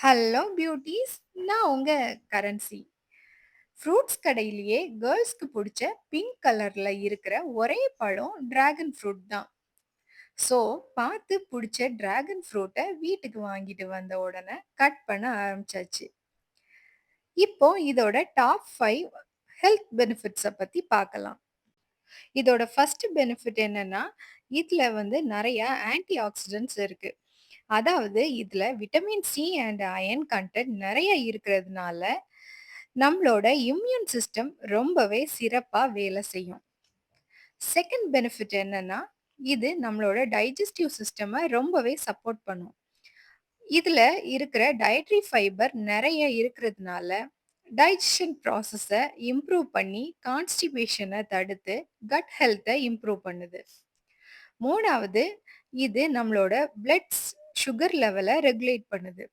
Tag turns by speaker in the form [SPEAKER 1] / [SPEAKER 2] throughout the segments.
[SPEAKER 1] Hello beauties நான் உங்க currency. Fruits கடையிலேயே கேர்ள்ஸ்க்கு பிடிச்ச பிங்க் கலர்ல இருக்கிற ஒரே பழம் டிராகன் ஃப்ரூட் தான். ஸோ, பார்த்து பிடிச்ச டிராகன் ஃப்ரூட்டை வீட்டுக்கு வாங்கிட்டு வந்த உடனே கட் பண்ண ஆரம்பிச்சாச்சு. இப்போ இதோட டாப் ஃபைவ் ஹெல்த் பெனிஃபிட்ஸை பற்றி பார்க்கலாம். இதோட ஃபர்ஸ்ட் பெனிஃபிட் என்னன்னா, இதில் வந்து நிறைய ஆன்டி ஆக்சிடென்ட்ஸ் இருக்குது அதாவது இதுல vitamin C and iron content நிறைய இருக்கிறதுனால, நம்மளோட இம்யூன் சிஸ்டம் ரொம்பவே சிறப்பா வேலை செய்யும். செகண்ட் பெனிஃபிட் என்னன்னா, இது நம்மளோட டைஜஸ்டிவ் சிஸ்டமை ரொம்பவே சப்போர்ட் பண்ணும். இதுல இருக்கிற டயட்ரி ஃபைபர் நிறைய இருக்கிறதுனால, டைஜஷன் ப்ராசஸை இம்ப்ரூவ் பண்ணி கான்ஸ்டிபேஷனை தடுத்து கட் ஹெல்த்தை இம்ப்ரூவ் பண்ணுது. மூணாவது இது நம்மளோட பிளட்ஸ் சுகர் லெவலை ரெகுலேட் பண்ணுது.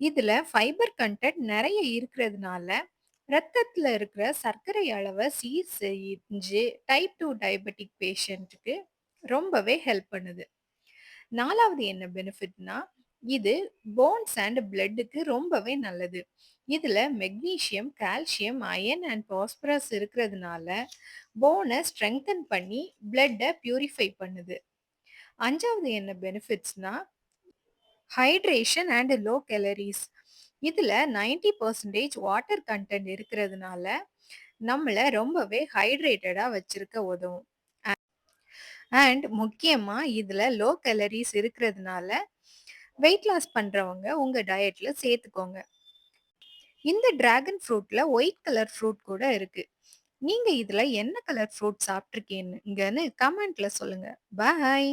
[SPEAKER 1] இதுல ஃபைபர் கன்டென்ட் நிறைய இருக்கிறதுனால, ரத்தத்துல இருக்கிற சர்க்கரை அளவை சீர் செஞ்சு டைப் டூ டயபெட்டிக் பேஷண்ட்டுக்கு ரொம்பவே ஹெல்ப் பண்ணுது. நாலாவது என்ன பெனிஃபிட்னா, இது போன்ஸ் அண்ட் பிளட்டுக்கு ரொம்பவே நல்லது. இதுல magnesium calcium, iron and phosphorus இருக்கிறதுனால, போனை ஸ்ட்ரெங்தன் பண்ணி பிளட்டை பியூரிஃபை பண்ணுது. அஞ்சாவது என்ன பெனிஃபிட்ஸ்னா, ஹைட்ரேஷன் அண்ட் லோ கேலரிஸ் இதில் நைன்டி பர்சன்டேஜ் வாட்டர் கன்டென்ட் இருக்கிறதுனால, நம்மளை ரொம்பவே ஹைட்ரேட்டடாக வச்சிருக்க உதவும். அண்ட் முக்கியமாக இதில் லோ கேலரிஸ் இருக்கிறதுனால, வெயிட் லாஸ் பண்ணுறவங்க உங்கள் டயட்டில் சேர்த்துக்கோங்க. இந்த டிராகன் ஃப்ரூட்டில் ஒயிட் கலர் ஃப்ரூட் கூட இருக்குது நீங்கள் இதில் என்ன கலர் ஃப்ரூட் சாப்பிட்ருக்கீங்கன்னு கமெண்ட்டில் சொல்லுங்கள் பாய்.